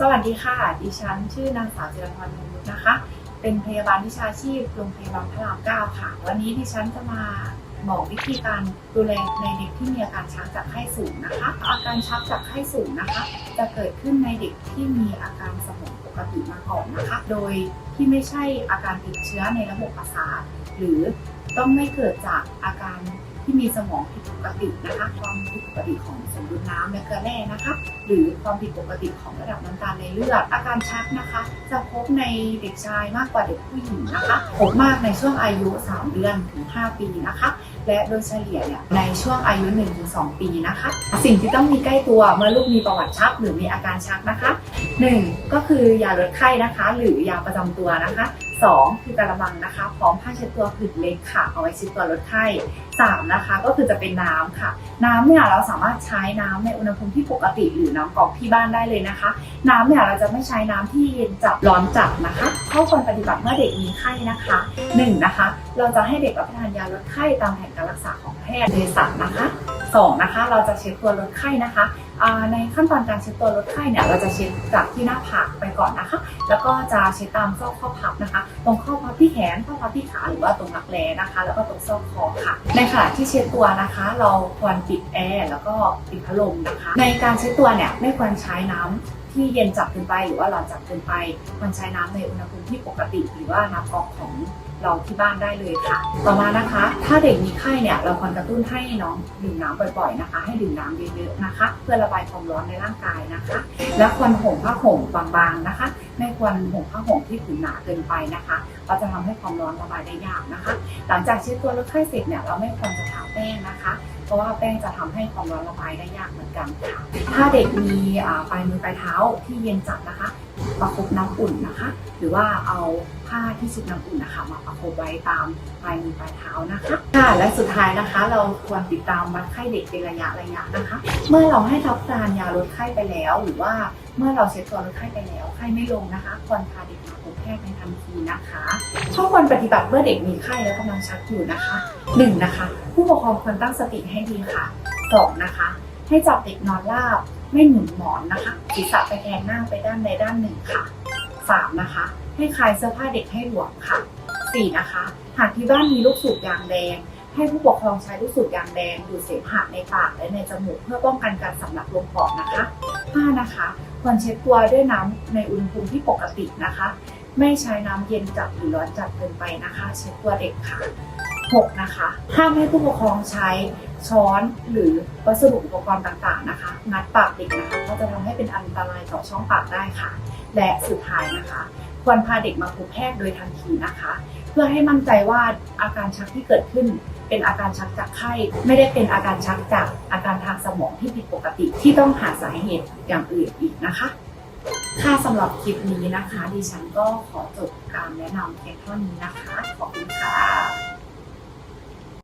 สวัสดีค่ะ ดิฉันชื่อนางสาวจิรพรมนุษย์นะคะ เป็นพยาบาลวิชาชีพโรงพยาบาลพระรามเก้าค่ะ วันนี้ดิฉันจะมาบอกวิธีการดูแลในเด็กที่มีอาการชักจากไข้สูงนะคะ อาการชักจากไข้สูงนะคะ จะเกิดขึ้นในเด็กที่มีอาการสมองปกติมาก่อนนะคะ โดยที่ไม่ใช่อาการติดเชื้อในระบบประสาท หรือต้องไม่เกิดจากอาการ ที่มีสมองผิดปกตินะคะ ความผิดปกติของสมดุลน้ำและเกลือแร่นะคะ หรือความผิดปกติของระดับน้ำตาลในเลือดอาการชักนะคะ จะพบในเด็กชายมากกว่าเด็กผู้หญิงนะคะพบมากในช่วงอายุ 3 เดือนถึง 5 ปีนะคะ และโดยเฉลี่ยเนี่ยในช่วงอายุ 1-2 ปีนะคะ สิ่งที่ต้องมีใกล้ตัวเมื่อลูกมีประวัติชักหรือมีอาการชักนะคะ 1. ก็คือยาลดไข้นะคะ หรือยาประจำตัวนะคะ 2. คือกระบังนะคะ พร้อมผ้าเช็ดตัวผืนเล็กค่ะ เอาไว้เช็ดตัวลดไข้ 3. นะคะ ก็คือจะเป็นน้ำค่ะ น้ำเนี่ยเราสามารถใช้น้ำในอุณหภูมิที่ปกติหรือน้ำกรอกที่บ้านได้เลยนะคะ น้ำเนี่ยเราจะไม่ใช้น้ำที่เย็นจับร้อนจัดนะคะข้อควรปฏิบัติเมื่อเด็กมีไข้นะคะ 1. นะคะ เราจะให้เด็กรับประทานยาลดไข้ตามแผนการรักษาของแพทย์เภสัชนะคะ 2. นะคะเราจะเช็ดตัวลดไข้นะคะในขั้นตอนการเช็ดตัวลดไข้เนี่ยเราจะเช็ดจากที่หน้าผากไปก่อนนะคะ แล้วก็จะเช็ดตามซอกข้อพับนะคะ ตรงข้อพับที่แขนข้อพับที่ขาหรือว่าตรงรักแร้นะคะ แล้วก็ตรงซอกคอค่ะ ในขณะที่เช็ดตัวนะคะ เราควรปิดแอร์แล้วก็ปิดพัดลมนะคะ ในการเช็ดตัวเนี่ยไม่ควรใช้น้ำที่เย็นจัดเกินไปหรือว่าร้อนจัดเกินไปควรใช้น้ำในอุณหภูมิที่ปกติ หรือว่าน้ำกอกของ เราที่บ้านได้เลยค่ะ ต่อมานะคะ ถ้าเด็กมีไข้เนี่ยเราควรกระตุ้นให้น้องดื่มน้ำบ่อยๆนะคะ ให้ดื่มน้ำเยอะๆนะคะ เพื่อระบายความร้อนในร่างกายนะคะ และควรห่มผ้าห่มบางๆนะคะ ไม่ควรห่มผ้าห่มที่ผืนหนาเกินไปนะคะเราจะทำให้ความร้อนระบายได้ยากนะคะ หลังจากเช็ดตัวลดไข้เสร็จเนี่ยเราไม่ควรจะทาแป้งนะคะเพราะว่าแป้งจะทำให้ความร้อนระบายได้ยากเหมือนกันค่ะ ถ้าเด็กมีปลายมือปลายเท้าที่เย็นจัดนะคะประคบน้ำอุ่นนะคะ หรือว่าเอาผ้าที่ชุบน้ำอุ่นนะคะ มาประคบไว้ตามปลายมือปลายเท้านะคะค่ะและสุดท้ายนะคะ เราควรติดตามวัดไข้เด็กเป็นระยะระยะนะคะ เมื่อเราให้รับทานยาลดไข้ไปแล้ว หรือว่าเมื่อเราเช็ดตัวลดไข้ไปแล้วไข้ไม่ลงนะคะควรพาเด็กมาพบแพทย์ในทันทีนะคะข้อควรปฏิบัติเมื่อเด็กมีไข้และกำลังชักอยู่นะคะหนึ่งนะคะ ผู้ปกครองควรตั้งสติให้ดีค่ะสองนะคะ ให้จับเด็กนอนราบ ไม่หนุนหมอนนะคะศีรษะไปแทนหน้าไปด้านใดด้านหนึ่งค่ะสามนะคะ ให้คลายเสื้อผ้าเด็กให้หลวมค่ะสี่นะคะ หากที่บ้านมีลูกสูบยางแดง ให้ผู้ปกครองใช้ลูกสูบยางแดงดูดเสมหะในปากและในจมูกเพื่อป้องกันการสำลักลมปอดนะคะห้านะคะควรเช็ดตัวด้วยน้ำในอุณหภูมิที่ปกตินะคะ ไม่ใช้น้ำเย็นจัดหรือร้อนจัดเกินไปนะคะ เช็ดตัวเด็กค่ะ หกนะคะห้ามให้ผู้ปกครองใช้ช้อนหรือวัสดุอุปกรณ์ต่างๆนะคะงัดปากเด็กนะคะเพราะจะทำให้เป็นอันตรายต่อช่องปากได้ค่ะ และสุดท้ายนะคะ ควรพาเด็กมาพบแพทย์โดยทันทีนะคะ เพื่อให้มั่นใจว่าอาการชักที่เกิดขึ้น เป็นอาการชักจากไข้ ไม่ได้เป็นอาการชักจากอาการทางสมองที่ผิดปกติที่ต้องหาสาเหตุอย่างอื่นอีกนะคะค่ะสำหรับคลิปนี้นะคะ ดิฉันก็ขอจบการแนะนำเพียงเท่านี้นะคะ ขอบคุณค่ะ